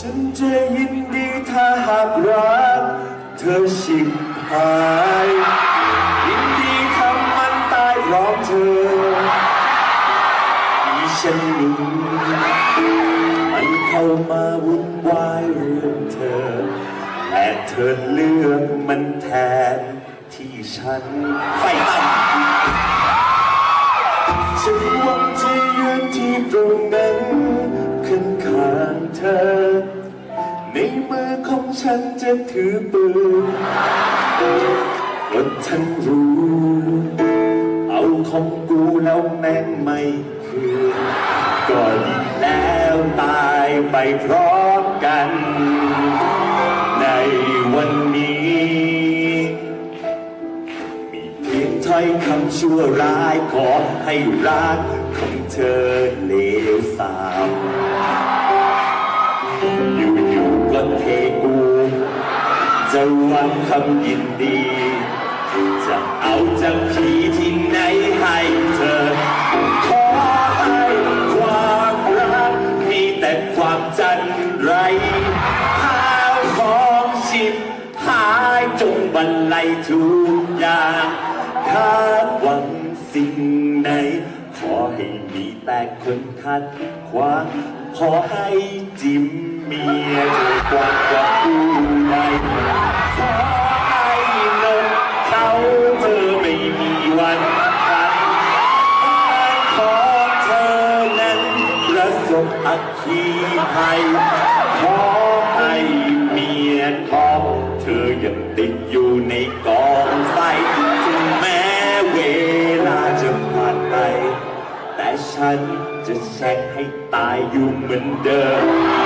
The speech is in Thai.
ฉันจะยินดีถ้าหากรักเธอชิบหายยินดีทำมันตายพร้อมเธอที่ฉันนี้มันเข้ามาวุ่นวายเรื่องเธอแต่เธอเลือกมันแทนที่ฉันไฟต่ำฉันหวังจะยืนที่ตรงนั้นข้างข้างๆ เธอ ในมือของฉันจะถือปืนก็ฉันรู้ เอาของกูแล้วแม่งไม่คืนก็ดีแล้วตายไปพร้อมกัน ในวันนี้ มีเพียงถ้อยคำชั่วร้ายขอให้รักของเธอเลวสาย จะหวังคำยินดี จะเอาจากผีที่ไหนให้เธอ ขอให้ความรักมีแต่ความจันไรข้าวของชิบหายจงบรรลัยทุกอย่างคาดหวังสิ่งไหน ขอให้มีแต่คนคัดขวางขอให้จิ้มเมียเธอกว่ากั ประสบอัคคีภัยขอให้เมียของเธอยังติดอยู่ในกองไฟถึงแม้เวลาจะผ่านไป แต่ฉันจะแช่งให้ตายอยู่เหมือนเดิม